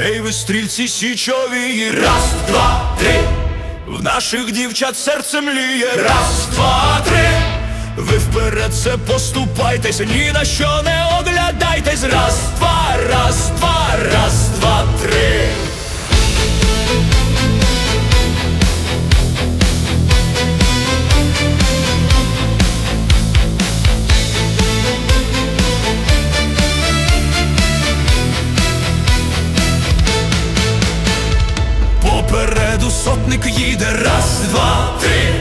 Ей, ви стрільці січові, раз, два, три. В наших дівчат серце мліє, раз, два, три. Ви вперед це поступайтесь, ні на що не оглядайтесь. Раз, два, раз, два, сотник їде, раз, два, три.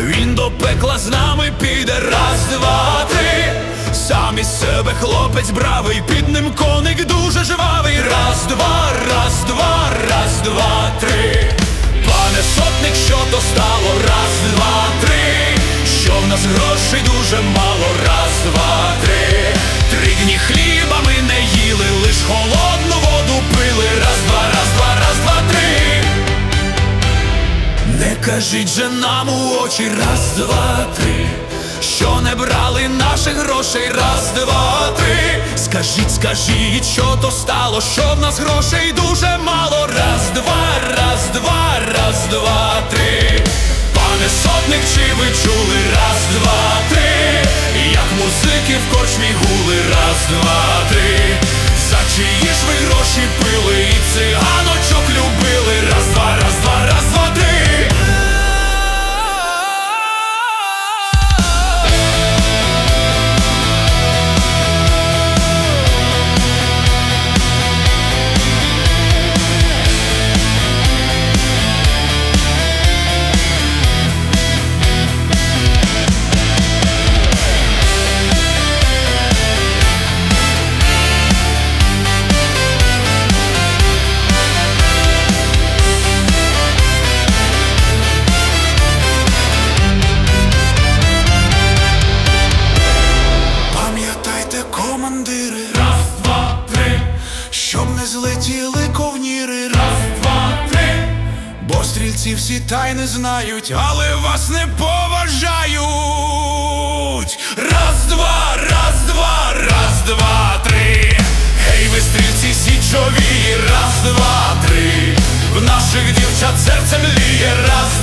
Він до пекла з нами піде, раз, два, три. Сам із себе хлопець бравий, під ним коник дуже жвавий. Раз, два, кажіть же нам у очі раз, два, три, що не брали наших грошей, раз, два, три. Скажіть, скажіть, що то стало, що в нас грошей? Дуже мало. Раз, два, раз, два, раз, два, командири, раз, два, три, щоб не злетіли ковніри, раз, два, три, бо стрільці всі тайни знають, але вас не поважають. Раз, два, раз, два, раз, два, три. Гей, ви стрільці січові, раз, два, три. В наших дівчат серце мліє, раз,